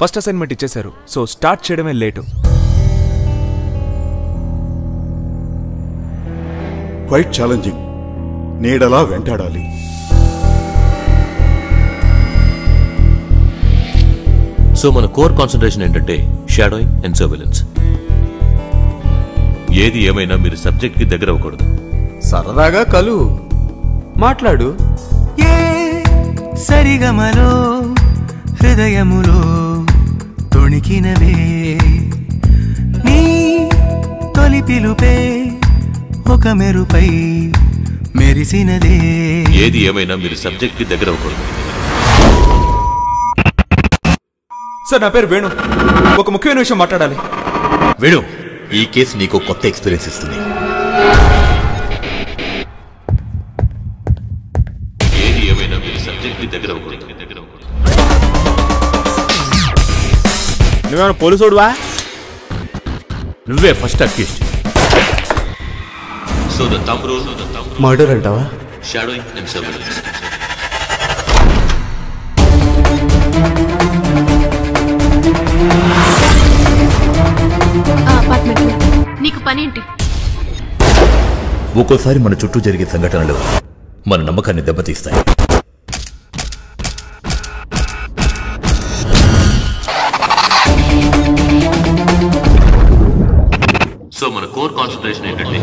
First assignment ఇచ్చేశారు. So start చేయడమే late. Quite challenging నీడలా వెంటాడాలి. సో మన కోర్ కాన్సన్ట్రేషన్ ఏంటంటే షాడోయింగ్ అండ్ సర్వేలెన్స్. ఏది ఏమైనా మీరు సబ్జెక్ట్కి దగ్గర అవ్వకూడదు. సరదాగా కలు. మాట్లాడు. ఏ సరిగమలో హృదయములో. తొణికినవే నీ తొలి పిలుపే ఒక మెరుపై మెరిసినదే. ఏది ఏమైనా మీరు సబ్జెక్ట్కి దగ్గర అవ్వకూడదు. సార్ నా పేరు వేణు. ఒక ముఖ్యమైన విషయం మాట్లాడాలి. వేణు ఈ కేసు నీకు కొత్త ఎక్స్పీరియన్స్ ఇస్తుంది. ఏది ఏమైనా మీరు సబ్జెక్ట్కి దగ్గర అవ్వకూడదు దగ్గర అవ్వకూడదు. నువ్వేమైనా పోలీసోడువా? నువ్వే first accused so the thumb rule murder అంటావా? షాడోయింగ్ నీకు పనేంటి ఒక్కోసారి మన చుట్టూ జరిగే సంఘటనలు మన నమ్మకాన్ని దెబ్బతీస్తాయి. కోర్ కాన్సన్ట్రేషన్ ఏంటంటే